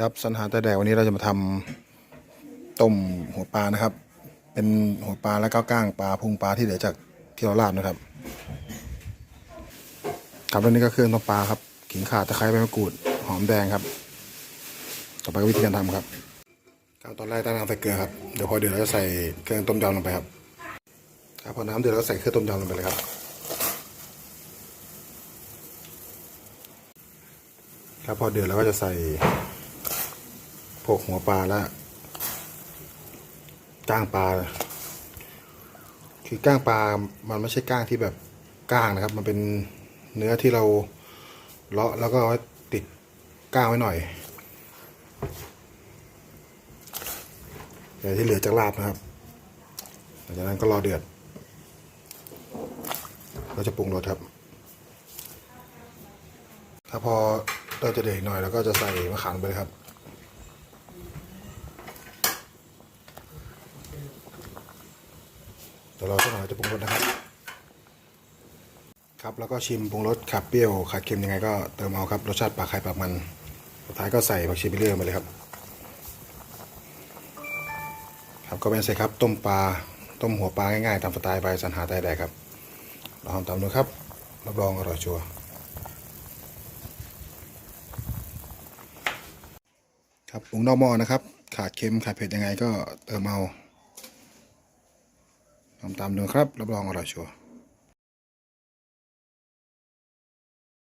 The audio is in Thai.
ครับสันหาแต่แดกวันนี้เราจะมาทำต้มหัวปลานะครับ เป็นหัวปลาและก้าวก้างปลาพุงปลาที่เหลือจากที่เราลาดนะครับ ครับแล้วนี่ก็เครื่องต้มปลาครับขิงข่าตะไคร้ใบมะกรูดหอมแดงครับ ต่อไปก็วิธีการทำครับครับตอนแรกตั้งน้ำใส่เกลือครับเดี๋ยวพอเดือดเราจะใส่เครื่องต้มยำลงไปครับครับพอน้ำเดือดเราก็ใส่เครื่องต้มยำลงไปเลยครับครับพอเดือดเราก็จะใส่ พวกหัวปลาและก้างปลา คือก้างปลา มันไม่ใช่ก้างที่แบบก้างนะครับ มันเป็นเนื้อที่เราเลาะแล้วก็ติดก้างไว้หน่อยแต่ที่เหลือจากลาบนะครับหลังจากนั้นก็รอเดือด เราจะปรุงรสครับ ถ้าพอเราจะเด็กหน่อยเราก็จะใส่มะขามไปเลยครับ ดี๋ยวเราสักหน่อยจะปรุงรสนะครับ ครับแล้วก็ชิมปรุงรสขับเปรี้ยวขาดเค็มยังไงก็เติมเอาครับรสชาติปลาไข่ปลามันสุดท้ายก็ใส่ผักชีไปเรื่อยมาเลยครับ ครับก็เป็นเสร็จครับต้มปลาต้มหัวปลาง่ายๆตามสไตล์ใบสันหาใต้แดกครับลองทำตามดูครับรับรองอร่อยชัวร์ครับปรุงนอกหม้อนะครับ ขาดเค็มขาดเผ็ดยังไงก็เติมเอา ทำตามดูครับ รับรองอร่อยชัวร์